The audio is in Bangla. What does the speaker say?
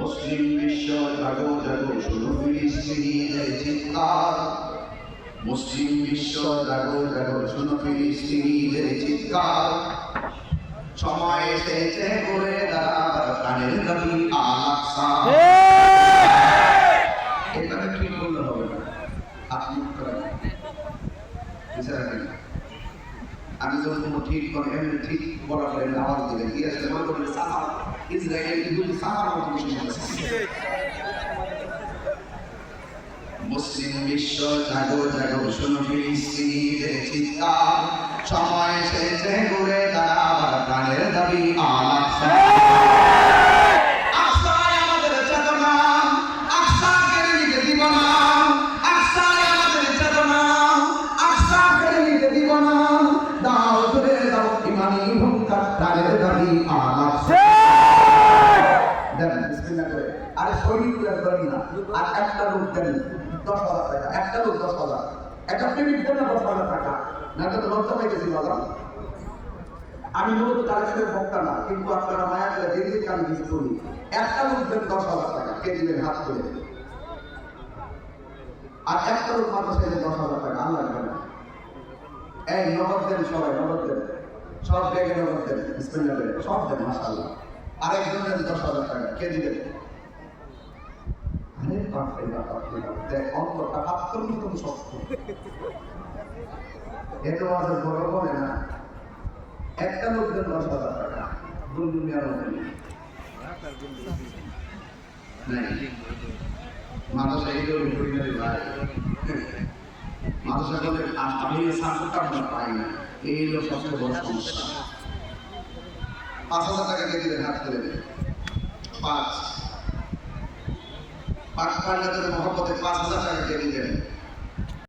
মুসলিম বিশ্ব জাগো জাগো শুরু ফিলিস্তিনিদের চিৎকার। মুসলিম বিশ্ব জাগো জাগো, শুনো ফিলিস্তিনিদের চিৎকার। সময় এসেছে করে দাঁড়াবার প্রাণের দাবি আলাক্সা। এখানে ঠিক বললে হবে না? আপনি করেন বিচার আমি যখন ঠিক করে, এমনি ঠিক বলা করে আওয়াজ দিলে কি আসলে মনে করলে সাফা ইসরায়েল কিন্তু সাফার মতো কিছু বলেছে মুসলিম বিশ্ব জাগো জাগো শোনো ফিলিস্তিনিদের চিৎকার সময় এসেছে ঘুরে দাঁড়াবার প্রাণের দাবি আলাক্সা আকসায় বিসমিল্লাহ করে। আরে সৈনিক করে করেন না। আর একটা লোক দেন দশ হাজার টাকা। একটা লোক দশ হাজার। একটা প্রেমিক দেন না দশ হাজার টাকা। না তো লজ্জা পেয়ে গেছি বাবা। আমি মূলত কালেকশনের বক্তা না, কিন্তু আপনারা মায়া করে দিকে আমি কিছু করি। একটা লোক দেন দশ হাজার টাকা। কে দিলেন? হাত করে আর একটা লোক চাইলে দশ হাজার টাকা। আল্লাহ দেন এই, নগদ দেন সবাই, নগদ দেন। সব ব্যাগে নগদ দেন। করে। সব দেন, মাশাআল্লাহ। আরেকজন দশ হাজার টাকা, কে দেখ, অন্তরটা পাত্তর মতন শক্ত এত আমাদের বড় দশ হাজার টাকা, দুই দুনিয়ার মধ্যে নেই। নাই। মানুষ বলে আমি এই পাই না। এই হলো সবচেয়ে বড় সমস্যা। পাঁচ হাজার টাকা দিয়ে দেবেন হাতে ধরে দেবেন পাঁচ। পাঁচ পাঁচ মহব্বতে পাঁচ হাজার টাকা দিয়ে দিলেন।